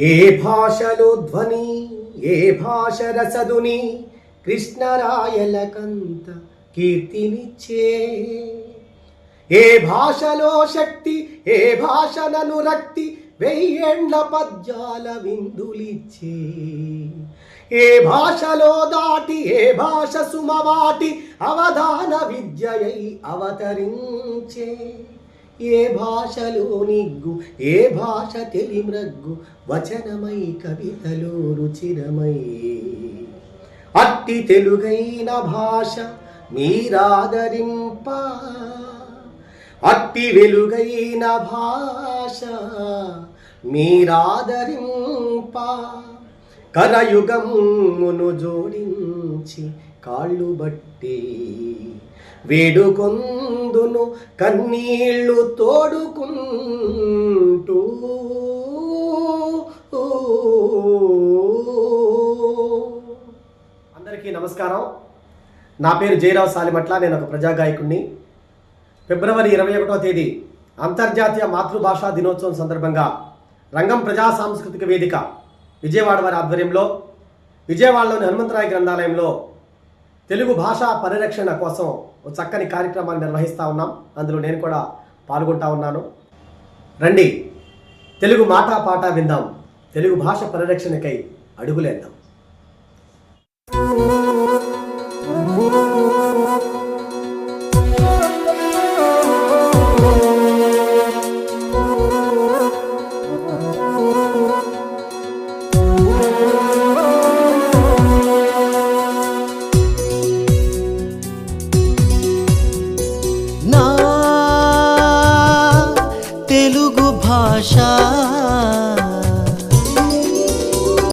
ఏ భాషలో ధ్వని ఏ భాష రసదుని కృష్ణరాయలకంత కీర్తినిచ్చే? ఏ భాషలో శక్తి ఏ భాషనను రక్తి వెయ్యేండ్ల పద్యాల విందులిచ్చే? ఏ భాషలో దాటి ఏ భాష సుమవాటి అవధాన విద్యయై అవతరించే? ఏ భాషలో నిగ్గు ఏ భాష తెలిమ్రగ్గు వచనమై కవితలో రుచిరమై అట్టి తెలుగైన భాష మీరాదరింప. అట్టి వెలుగైన భాష మీరాదరింప. కరయుగమును జోడించి కాళ్ళు బట్టి వేడుకొందును కన్నీళ్ళు తోడుకుంటూ. అందరికీ నమస్కారం. నా పేరు జయరావు సాలిమట్ల నేను ఒక ప్రజాగాయకుడిని ఫిబ్రవరి ఇరవై ఒకటో తేదీ అంతర్జాతీయ మాతృభాషా దినోత్సవం సందర్భంగా రంగం ప్రజా సాంస్కృతిక వేదిక విజయవాడ వారి ఆధ్వర్యంలో విజయవాడలోని హనుమంతరాయ గ్రంథాలయంలో తెలుగు భాష పరిరక్షణ కోసం చక్కని కార్యక్రమాలు నిర్వహిస్తూ ఉన్నాం. అందులో నేను కూడా పాల్గొంటా ఉన్నాను. రండి. తెలుగు మాట పాట విందాం. తెలుగు భాష పరిరక్షణకై అడుగులేద్దాం. భాష